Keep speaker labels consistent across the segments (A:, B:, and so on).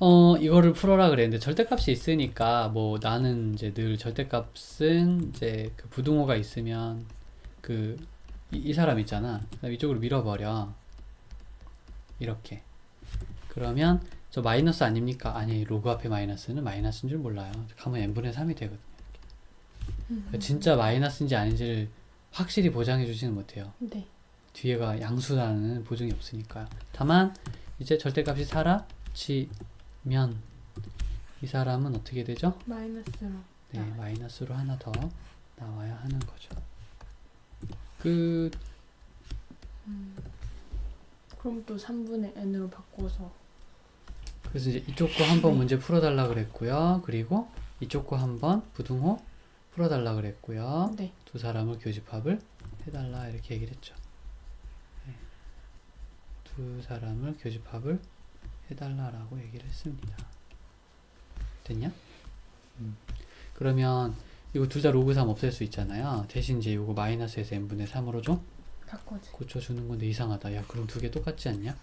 A: 어, 이거를 풀어라 그랬는데 절대값이 있으니까 뭐 나는 이제 늘 절대값은 이제 그 부등호가 있으면 그 이, 이 사람 있잖아. 그다음 이쪽으로 밀어버려. 이렇게. 그러면 저 마이너스 아닙니까? 아니 로그 앞에 마이너스는 마이너스인 줄 몰라요. 가면 n분의 3이 되거든요. 그러니까 진짜 마이너스인지 아닌지를 확실히 보장해 주지는 못해요.
B: 네.
A: 뒤에가 양수라는 보증이 없으니까요. 다만 이제 절대값이 사라 지 면 이 사람은 어떻게 되죠?
B: 마이너스로.
A: 네,
B: 나와요.
A: 마이너스로 하나 더 나와야 하는 거죠. 그
B: 그럼 또 3분의 n으로 바꿔서
A: 그래서 이제 이쪽 거 한번
B: 네.
A: 문제 풀어달라 그랬고요. 그리고 이쪽 거 한번 부등호 풀어달라 그랬고요.
B: 네.
A: 두 사람을 교집합을 해달라 이렇게 얘기를 했죠. 네. 두 사람을 교집합을 해달라라고 얘기를 했습니다. 됐냐? 음. 그러면 이거 둘 다 로그 3 없앨 수 있잖아요. 대신 이제 이거 마이너스에서 n분의 3으로 좀
B: 바꿔줘.
A: 고쳐주는 건데 이상하다. 야 그럼 두 개 똑같지 않냐?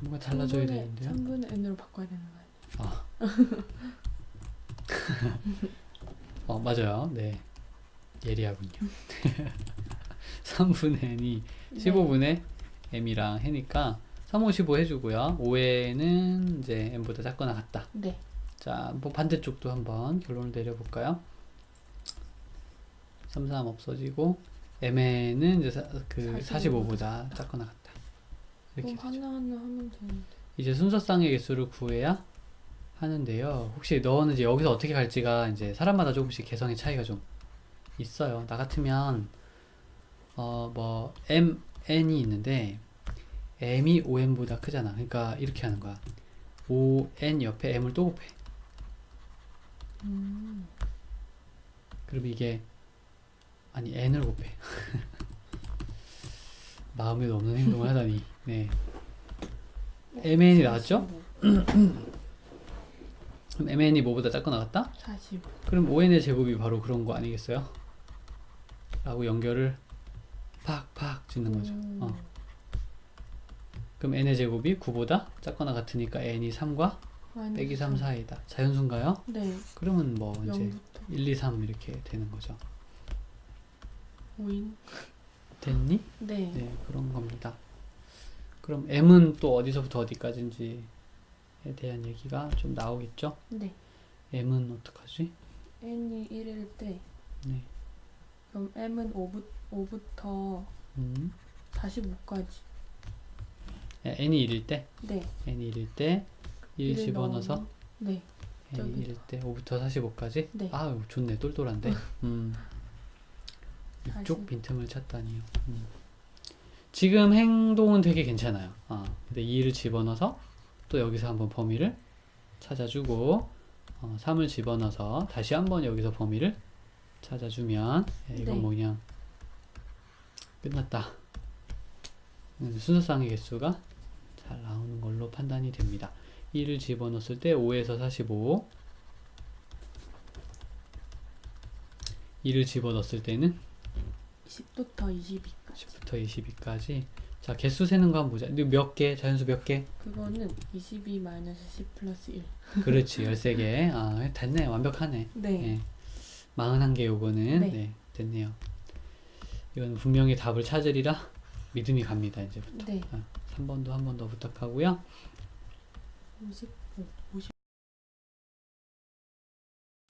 A: 뭔가 달라져야
B: 3분의,
A: 되는데요.
B: 3분의 n으로 바꿔야 되는 거예요.
A: 아. 어, 맞아요. 네. 예리하군요. 3분의 n이
B: 네.
A: 15분의 m이랑 해니까 3, 5, 15 해주고요. 5에는 이제 m보다 작거나 같다.
B: 네.
A: 자, 뭐 반대쪽도 한번 결론을 내려볼까요? 3, 3 없어지고 m에는 이제 사, 그
B: 45
A: 45보다 작거나 같다. 이렇게
B: 그럼
A: 되죠.
B: 하나 하나 하면 되는데.
A: 이제 순서쌍의 개수를 구해야 하는데요. 혹시 너는 이제 여기서 어떻게 갈지가 이제 사람마다 조금씩 개성의 차이가 좀 있어요. 나 같으면 어 뭐 m n이 있는데 m이 5n보다 크잖아. 그러니까 이렇게 하는 거야. 5n 옆에 m을 또 곱해.
B: 음.
A: 그럼 이게 아니 n을 곱해. 마음에도 없는 행동을 하다니. 네. mn이 나왔죠?
B: 45.
A: 그럼 mn이 뭐보다 작거나 같다?
B: 45.
A: 그럼 5n의 제곱이 바로 그런 거 아니겠어요? 라고 연결을 팍팍 짓는 거죠.
B: 음.
A: 어. 그럼 n의 제곱이 9보다 작거나 같으니까 n이 3과
B: 마이너스
A: 빼기 3 사이다. 자연수인가요?
B: 네.
A: 그러면 뭐 이제
B: 0부터
A: 1, 2, 3 이렇게 되는 거죠.
B: 5인.
A: 됐니?
B: 네.
A: 네, 그런 겁니다. 그럼 m은 또 어디서부터 어디까지인지에 대한 얘기가 좀 나오겠죠?
B: 네.
A: m은 어떡하지?
B: n이 1일 때
A: 네.
B: 그럼 m은 5부, 5부터
A: 음.
B: 45까지.
A: n이 1일 때
B: 네.
A: n이 1일 때1
B: 1을
A: 집어넣어서
B: 넣으면- 네.
A: n이
B: 저기.
A: 1일 때 5부터 45까지?
B: 네.
A: 아 좋네 똘똘한데 음. 이쪽
B: 다시.
A: 빈틈을 찾다니요 음. 지금 행동은 되게 괜찮아요 아, 근데 2를 집어넣어서 또 여기서 한번 범위를 찾아주고 어, 3을 집어넣어서 다시 한번 여기서 범위를 찾아주면 예, 이건
B: 네.
A: 뭐 그냥 끝났다 음, 순서쌍의 개수가 잘 나오는 걸로 판단이 됩니다 2를 집어넣었을 때 5에서 45 2를 집어넣었을 때는
B: 10부터 22까지.
A: 10부터 22까지 자 개수 세는 거 한번 보자 몇 개? 자연수 몇 개?
B: 그거는 22 마이너스 10 플러스 1.
A: 그렇지 13개 아 됐네 완벽하네
B: 네.
A: 예. 41개 요거는
B: 네.
A: 네. 됐네요 이건 분명히 답을 찾으리라 믿음이 갑니다 이제부터
B: 네.
A: 3번도 한 번 더 부탁하고요
B: 50, 50.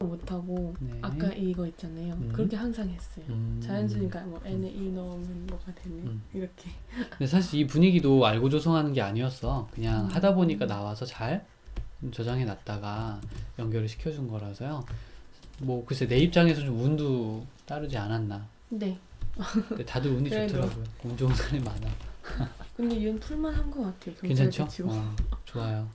B: 못하고
A: 네.
B: 아까 이거 있잖아요.
A: 음.
B: 그렇게 항상 했어요.
A: 음.
B: 자연수니까 뭐 n에 1 넣으면 뭐가 되네.
A: 음.
B: 이렇게.
A: 근데 사실 이 분위기도 알고 조성하는 게 아니었어 그냥
B: 음.
A: 하다 보니까 나와서 잘 저장해 놨다가 연결을 시켜준 거라서요 뭐 글쎄 내 입장에서 좀 운도 따르지 않았나
B: 네.
A: 근데 다들 운이
B: 그래도.
A: 좋더라고요. 운 좋은 사람이 많아.
B: 근데 얘는 풀만 한 것 같아요.
A: 괜찮죠?
B: 배치고.
A: 어, 좋아요.